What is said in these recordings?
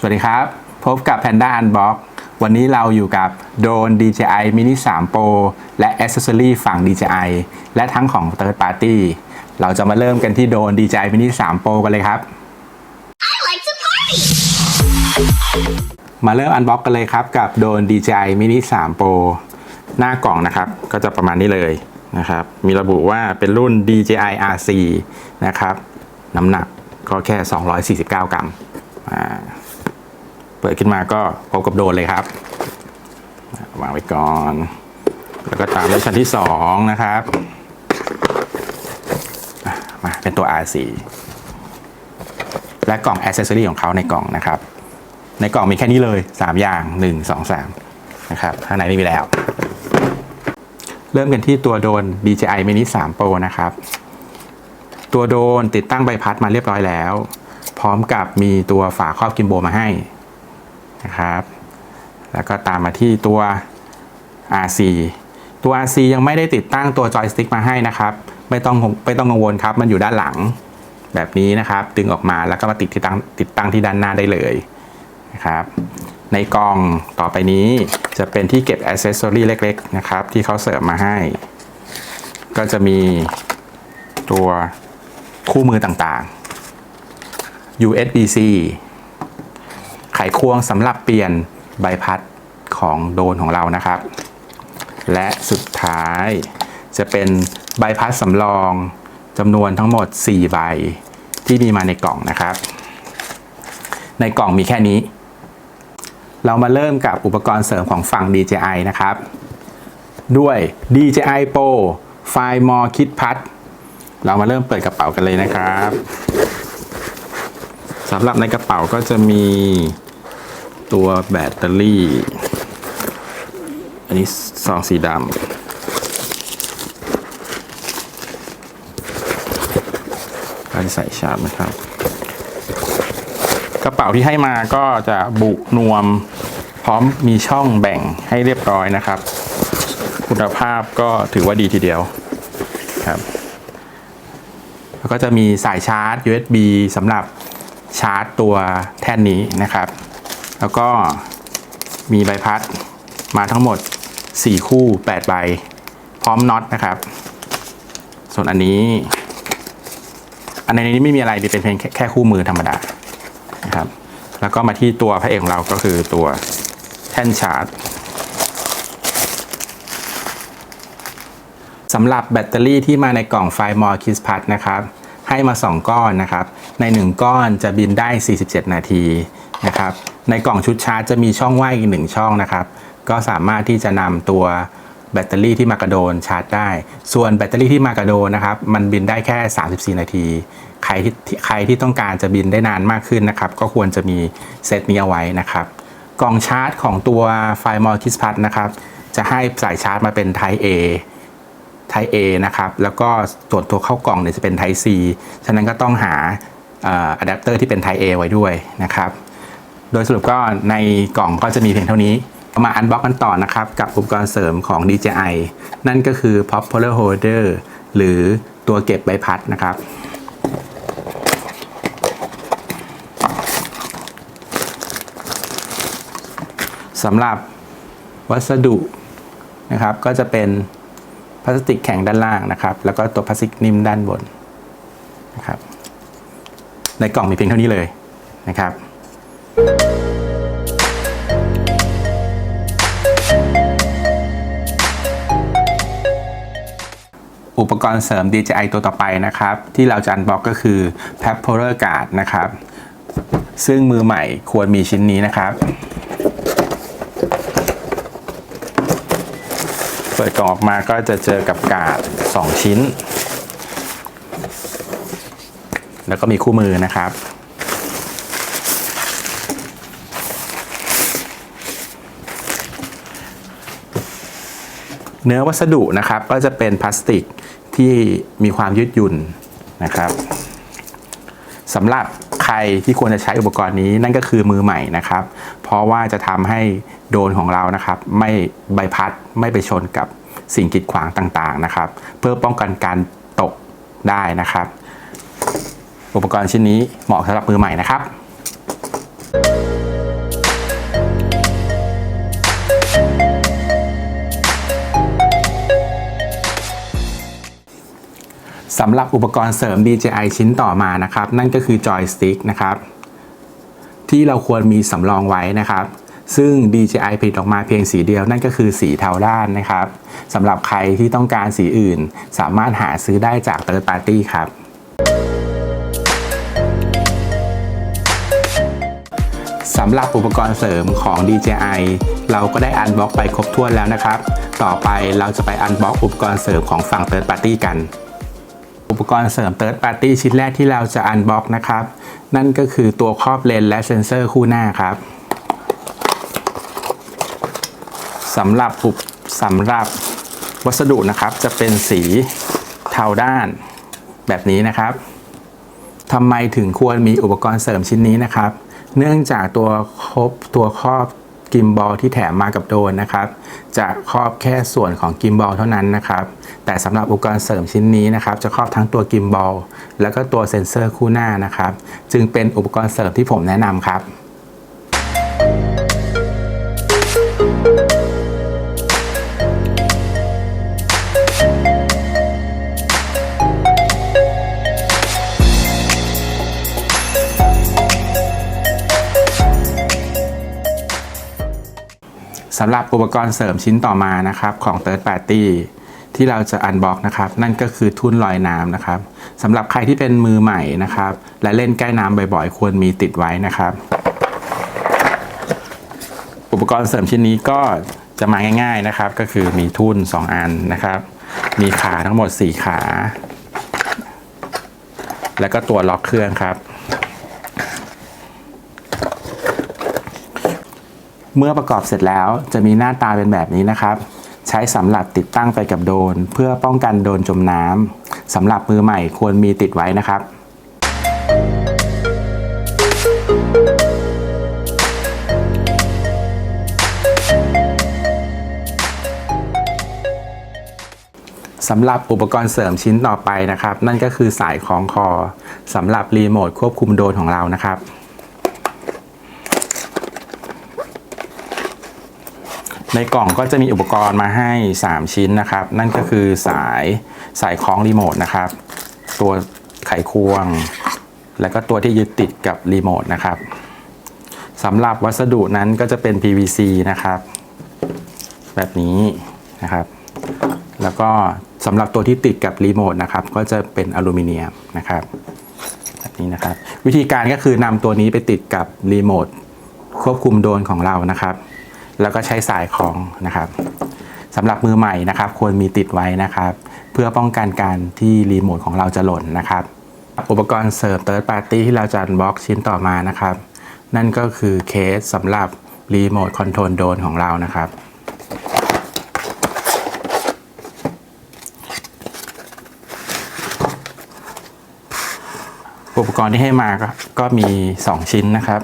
สวัสดีครับ พบกับ Panda Unbox วันนี้เราอยู่กับโดรน DJI Mini 3 Pro และ Accessory ฝั่ง DJI และทั้งของ Third Party เราจะมาเริ่มกันที่โดรน DJI Mini 3 Pro กันเลยครับ I like to party! มาเริ่มอันบ็อกกันเลยครับกับโดรน DJI Mini 3 Pro หน้ากล่องนะครับ ก็จะประมาณนี้เลยนะครับ มีระบุว่าเป็นรุ่น DJI RC นะครับ น้ำหนักก็แค่ 249 กรัมอ่า เปิดขึ้นมาก็พบกับโดนเลยครับ วางไว้ก่อน แล้วก็ตามด้วยชั้นที่2นะครับมาเป็นตัว RC และกล่อง Accessory ของเขาในกล่องนะครับ ในกล่องมีแค่นี้เลย 3 อย่าง 1 2 3 นะครับ ข้างในไม่มีแล้ว เริ่มกันที่ตัวโดน DJI Mini 3 Pro นะครับ ตัวโดนติดตั้งใบพัดมาเรียบร้อยแล้ว พร้อมกับมีตัวฝาครอบกิมโบมาให้ นะครับ แล้วก็ตามมาที่ตัว RC ตัว RC ยังไม่ได้ติดตั้งตัวจอยสติ๊กมาให้นะครับ ไม่ต้องไม่ต้องกังวลครับ มันอยู่ด้านหลังแบบนี้นะครับ ดึงออกมาแล้วก็มาติดที่ตั้งติดตั้งที่ด้านหน้าได้เลยนะครับ ในกล่องต่อไปนี้จะเป็นที่เก็บอ c เซสซอรีเล็กๆ นะครับ ที่เขาเสิริมมาให้ ก็จะมีตัวคู่มือต่างๆ USB-C ไขควงสำหรับเปลี่ยนใบพัดของโดนของเรานะครับ และสุดท้ายจะเป็นใบพัดสำรองจำนวนทั้งหมด 4 ใบที่มีมาในกล่องนะครับ ในกล่องมีแค่นี้ เรามาเริ่มกับอุปกรณ์เสริมของฝั่ง DJI นะครับ ด้วย DJI Pro ไฟมอคิดพัดเรามาเริ่มเปิดกระเป๋ากันเลยนะครับสำหรับในกระเป๋าก็จะมี ตัวแบตเตอรี่ อันนี้ซองสีดำการใส่ชาร์จนะครับ กระเป๋าที่ให้มาก็จะบุนวมพร้อมมีช่องแบ่งให้เรียบร้อยนะครับ คุณภาพก็ถือว่าดีทีเดียวครับแล้วก็จะมีสายชาร์จ USB สำหรับชาร์จตัวแท่นนี้นะครับ แล้วก็มีใบพัดมาทั้งหมด 4 คู่ 8 ใบ พร้อมน็อตนะครับ ส่วนอันนี้ อันในนี้ไม่มีอะไรเป็นเพียงแค่แค,คู่มือธรรมดานะครับ แล้วก็มาที่ตัวพระเอกของเราก็คือตัวแท่นชาร์จสำหรับแบตเตอรี่ที่มาในกล่องไฟมอร์คิสพัทนะครับ ให้มา 2 ก้อนนะครับ ใน 1 ก้อนจะบินได้ 47 นาที นะครับ ในกล่องชุดชาร์จจะมีช่องว่างอีก1ช่องนะครับ ก็สามารถที่จะนำตัวแบตเตอรี่ที่มากระโดนชาร์จได้ ส่วนแบตเตอรี่ที่มากระโดนนะครับ มันบินได้แค่ 34 นาที ใครที่ใครที่ต้องการจะบินได้นานมากขึ้นนะครับ ก็ควรจะมีเซตนี้เอาไว้นะครับ กล่องชาร์จของตัวไฟมอลคิสพัทนะครับ จะให้สายชาร์จมาเป็น Type A Type A นะครับ แล้วก็ส่วนตัวเข้ากล่องเนี่ยจะเป็น Type C ฉะนั้นก็ต้องหาอะแดปเตอร์ที่เป็น Type A ไว้ด้วยนะครับ โดยสรุปก็ในกล่องก็จะมีเพียงเท่านี้ มาอันบ็อกกันต่อนะครับ กับอุปกรณ์เสริมของ DJI นั่นก็คือ Popular Holder หรือตัวเก็บใบพัดนะครับสำหรับวัสดุนะครับ ก็จะเป็นพลาสติกแข็งด้านล่างนะครับ แล้วก็ตัวพลาสติกนิ่มด้านบนนะครับ ในกล่องมีเพียงเท่านี้เลยนะครับ อุปกรณ์เสริม DJI ตัวต่อไปนะครับ ที่เราจะอันบอกก็คือ p a p o l a r Guard นะครับ ซึ่งมือใหม่ควรมีชิ้นนี้นะครับ เปิดกล่องออกมาก็จะเจอกับกาด2ชิ้น แล้วก็มีคู่มือนะครับ เนื้อวัสดุนะครับก็จะเป็นพลาสติกที่มีความยืดหยุ่นนะครับสำหรับใครที่ควรจะใช้อุปกรณ์นี้นั่นก็คือมือใหม่นะครับ เพราะว่าจะทำให้โดนของเรานะครับ ไม่ใบพัดไม่ไปชนกับสิ่งกีดขวางต่างๆนะครับ เพื่อป้องกันการตกได้นะครับ อุปกรณ์ชิ้นนี้เหมาะสำหรับมือใหม่นะครับ สำหรับอุปกรณ์เสริม DJI ชิ้นต่อมานะครับ นั่นก็คือ Joystick นะครับ ที่เราควรมีสำรองไว้นะครับ ซึ่ง DJI ผลิตออกมาเพียงสีเดียว นั่นก็คือสีเทาด้านนะครับสำหรับใครที่ต้องการสีอื่น สามารถหาซื้อได้จาก Third Party ครับสำหรับอุปกรณ์เสริมของ DJI เราก็ได้อันบ็อกไปครบถ้วนแล้วนะครับ ต่อไปเราจะไปอันบ็อกอุปกรณ์เสริมของฝั่ง Third Party กัน อุปกรณ์เสริม Third Party ชิ้นแรกที่เราจะอันบ็อกนะครับ นั่นก็คือตัวครอบเลนและเซ็นเซอร์คู่หน้าครับสำหรับอุปสำหรับวัสดุนะครับจะเป็นสีเทาด้านแบบนี้นะครับทำไมถึงควรมีอุปกรณ์เสริมชิ้นนี้นะครับ เนื่องจากตัวครบตัวครอบ กิมบอลที่แถมมากับโดรนนะครับ จะครอบแค่ส่วนของกิมบอลเท่านั้นนะครับ แต่สำหรับอุปกรณ์เสริมชิ้นนี้นะครับ จะครอบทั้งตัวกิมบอลแล้วก็ตัวเซ็นเซอร์คู่หน้านะครับ จึงเป็นอุปกรณ์เสริมที่ผมแนะนำครับ สำหรับอุปกรณ์เสริมชิ้นต่อมานะครับของ Third Party ที่เราจะอันบ็อกนะครับ นั่นก็คือทุ่นลอยน้ำนะครับสำหรับใครที่เป็นมือใหม่นะครับ และเล่นใกล้น้ำบ่อยๆ ควรมีติดไว้นะครับ อุปกรณ์เสริมชิ้นนี้ก็จะมาง่าย ๆนะครับ ก็คือมีทุ่น 2 อันนะครับ มีขาทั้งหมด 4 ขา แล้วก็ตัวล็อกเครื่องครับ เมื่อประกอบเสร็จแล้วจะมีหน้าตาเป็นแบบนี้นะครับ ใช้สำหรับติดตั้งไปกับโดรนเพื่อป้องกันโดนจมน้ำสำหรับมือใหม่ควรมีติดไว้นะครับสำหรับอุปกรณ์เสริมชิ้นต่อไปนะครับ นั่นก็คือสายคล้องคอสำหรับรีโมทควบคุมโดรนของเรานะครับ ในกล่องก็จะมีอุปกรณ์มาให้ 3 ชิ้นนะครับ นั่นก็คือสายสายคล้องรีโมทนะครับ ตัวไขควง แล้วก็ตัวที่ยึดติดกับรีโมทนะครับสำหรับวัสดุนั้นก็จะเป็น PVC นะครับ แบบนี้นะครับ แล้วก็สำหรับตัวที่ติดกับรีโมทนะครับ ก็จะเป็นอลูมิเนียมนะครับ แบบนี้นะครับ วิธีการก็คือนำตัวนี้ไปติดกับรีโมทควบคุมโดรนของเรานะครับ แล้วก็ใช้สายคล้องนะครับสำหรับมือใหม่นะครับ ควรมีติดไว้นะครับ เพื่อป้องกันการที่รีโมทของเราจะหล่นนะครับ อุปกรณ์เสริม Third Party ที่เราจะบล็อกชิ้นต่อมานะครับ นั่นก็คือเคสสำหรับรีโมทคอนโทรลโดรนของเรานะครับอุปกรณ์ที่ให้มาก็ก็มี 2 ชิ้นนะครับ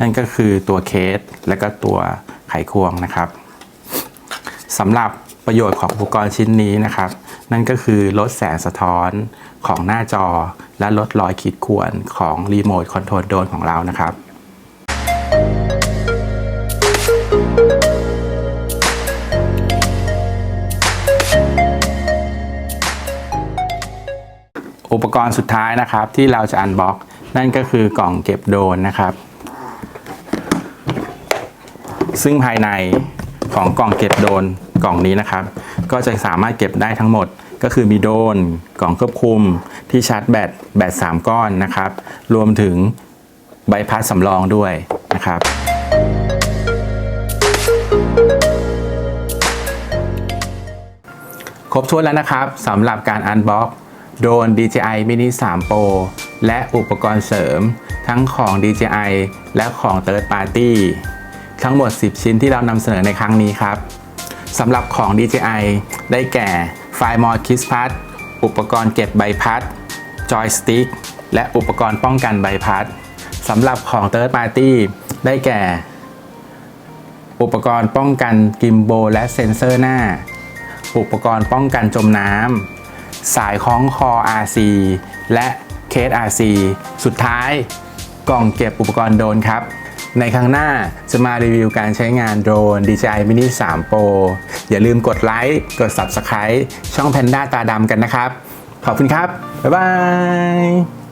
นั่นก็คือตัวเคสและก็ตัวไขควงนะครับสำหรับประโยชน์ของอุปกรณ์ชิ้นนี้นะครับ นั่นก็คือลดแสงสะท้อนของหน้าจอ และลดรอยขีดข่วนของรีโมทคอนโทรลโดนของเรานะครับอุปกรณ์สุดท้ายนะครับที่เราจะอันบ็อกนั่นก็คือกล่องเก็บโดนนะครับ ซึ่งภายในของกล่องเก็บโดนกล่องนี้นะครับ ก็จะสามารถเก็บได้ทั้งหมด ก็คือมีโดนกล่องควบคุม ที่ชาร์จแบตแบต3ก้อนนะครับ รวมถึงใบพัดสำรองด้วยนะครับครบถ้วนแล้วนะครับสำหรับการอันบ็อกโดน DJI Mini 3 Pro และอุปกรณ์เสริม ทั้งของ DJI และของ Third Party ทั้งหมด 10 ชิ้นที่เรานำเสนอในครั้งนี้ครับสำหรับของ DJI ได้แก่ไฟล์มอ Kiss Pad อุปกรณ์เก็บใบพัด Joystick และอุปกรณ์ป้องกันใบพัดสำหรับของ Third Party ได้แก่ อุปกรณ์ป้องกันกิมโบและเซ็นเซอร์หน้า อุปกรณ์ป้องกันจมน้ำสายคล้องคอ RC และเคส RC สุดท้ายกล่องเก็บอุปกรณ์โดนครับ ในครั้งหน้าจะมารีวิวการใช้งานโดรน DJI Mini 3 Pro อย่าลืมกดไลค์ กด Subscribe ช่อง Panda ตาดำกันนะครับ ขอบคุณครับ บ๊ายบาย